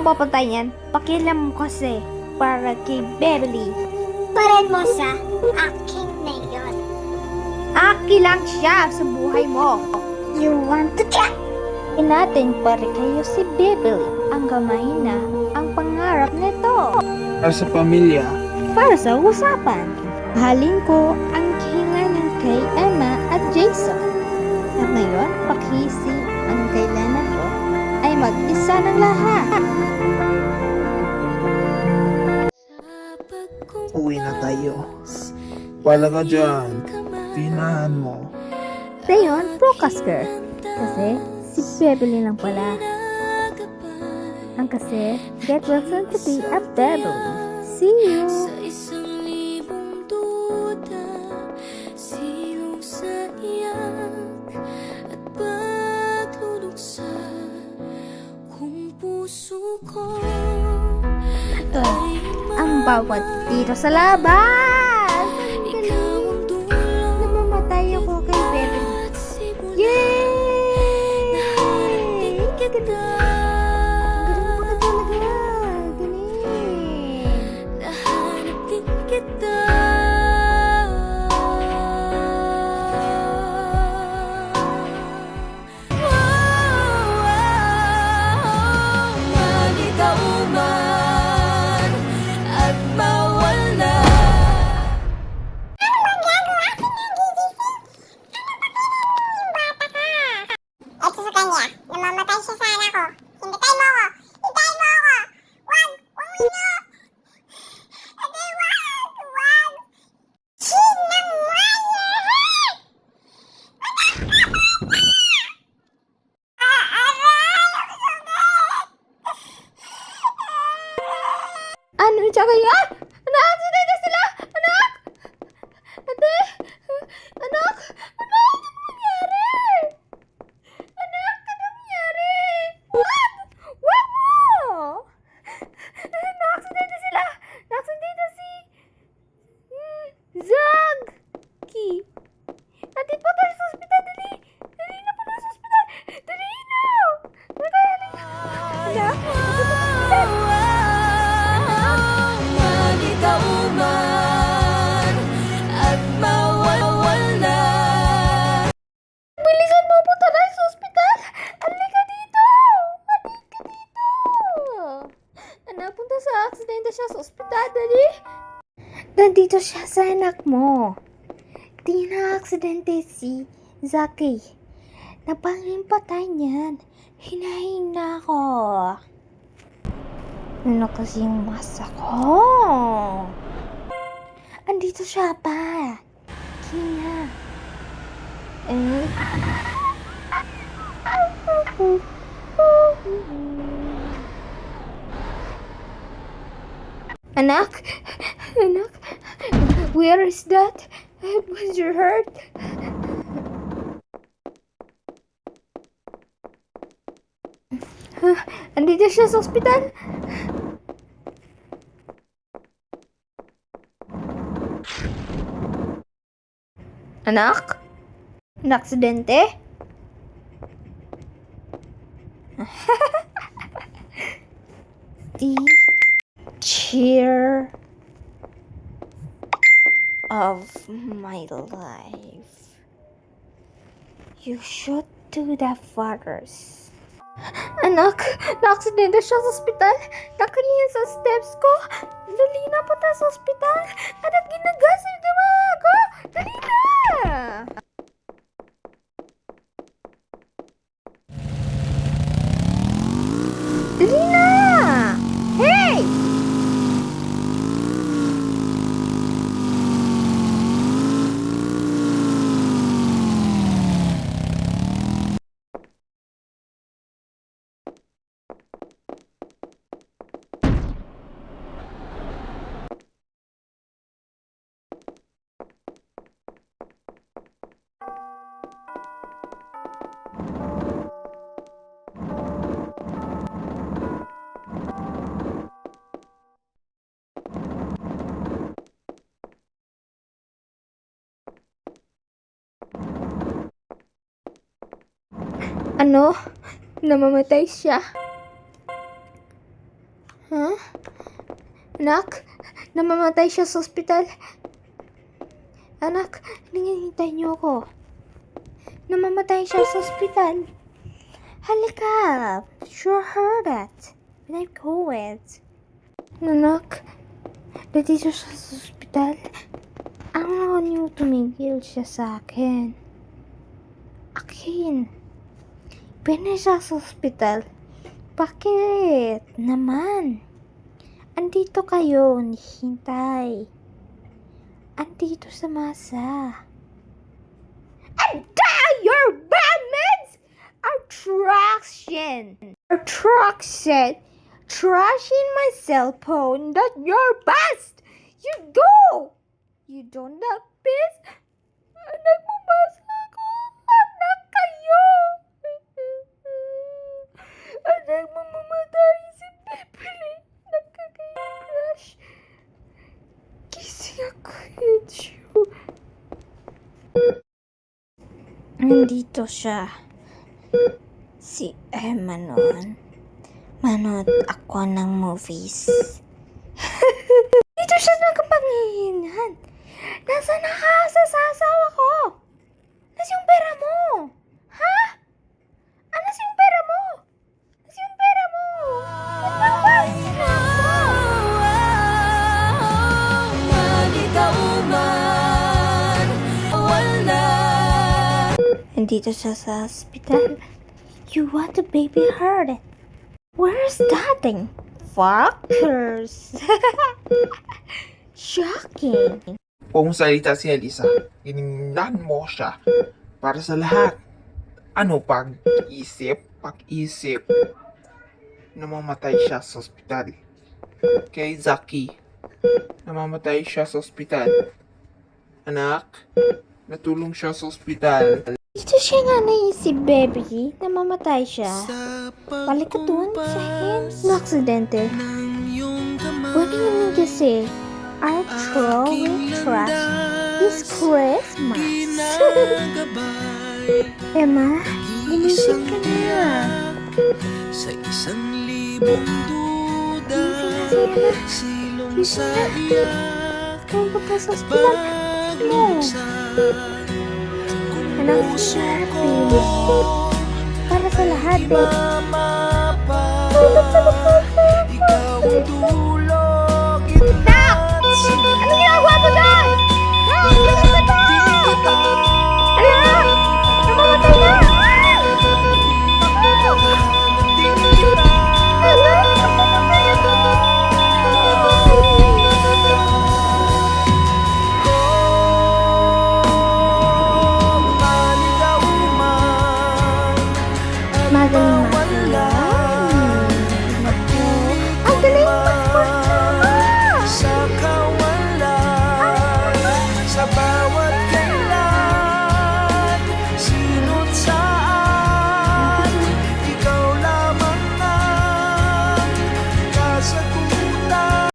Ang papatay niyan? Pakialam mo kasi para kay Beverly. Paran mo sa akin na yon. Aki lang siya sa buhay mo. You want to try? natin para kayo si Beverly. Ang kamahina ang pangarap nito. Para sa pamilya, Para sa usapan, halin ko ang kahilingan kay Emma at Jason. At ngayon, pakisi ang kailangan ko ay mag-isa ng lahat. uwi na tayo. Wala ka dyan. Tinahan mo. Rayon, Procaster. Kasi si Beverly lang pala. Ang kasi, get well soon to be a Beverly. See you! Ang bawat tiro sa labas! Namamatay ako kay simula Yay! Naharating አንድ ብቻ Di na aksidente si Zaki. Napangin patay niyan. Hinahin na ako. Ano kasi yung masa ko? Andito siya pa. Kina. Eh? Anak? Anak? Where is that? Was your hurt? Andito siya sa ospital? Anak? Naksidente? the cheer of my life. You should do that, fathers. Anak, na-aksidente siya sa ospital. Nakaliyan sa steps ko. Dali na punta sa ospital. Anak, ginagas yung gawa ko. Dali na! Ano? Namamatay siya. Huh? Anak, namamatay siya sa ospital. Anak, hinihintay niyo ako. Namamatay siya sa ospital. Halika, sure heard it. When I go it. Anak, nandito siya sa ospital. Ang ako niyo tumigil siya sa akin. Akin. Pwede siya sa ospital. Bakit naman? Andito kayo, hintay. Andito sa masa. And your bad meds are traction. Traction. Trashing my cell phone that your best. You go. You don't have peace. Anak Nandito siya. Si Emma noon. Manood ako ng movies. Dito siya nagkapanginan. Nasa nakasa sa asawa ko. Nasa yung pera mo? Ha? Nandito siya sa hospital. You want a baby heart? Where's that thing? Fuckers! Shocking! Kung salita si Elisa, giningnan mo siya para sa lahat. Ano pag-isip? Pag-isip. Namamatay siya sa ospital. Kay Zaki, namamatay siya sa ospital. Anak, natulong siya sa ospital. Dito siya nga naisip, baby. Namamatay siya. Balik ka doon sa him. Na aksidente. Pwede naman kasi our throwing trash this Christmas. Emma, gumising ka na. Sa isang libong duda Silong sa iyak Kung ka pa sa ospital, mo. Happy. ko Para sa lahat, babe. Tulog na duda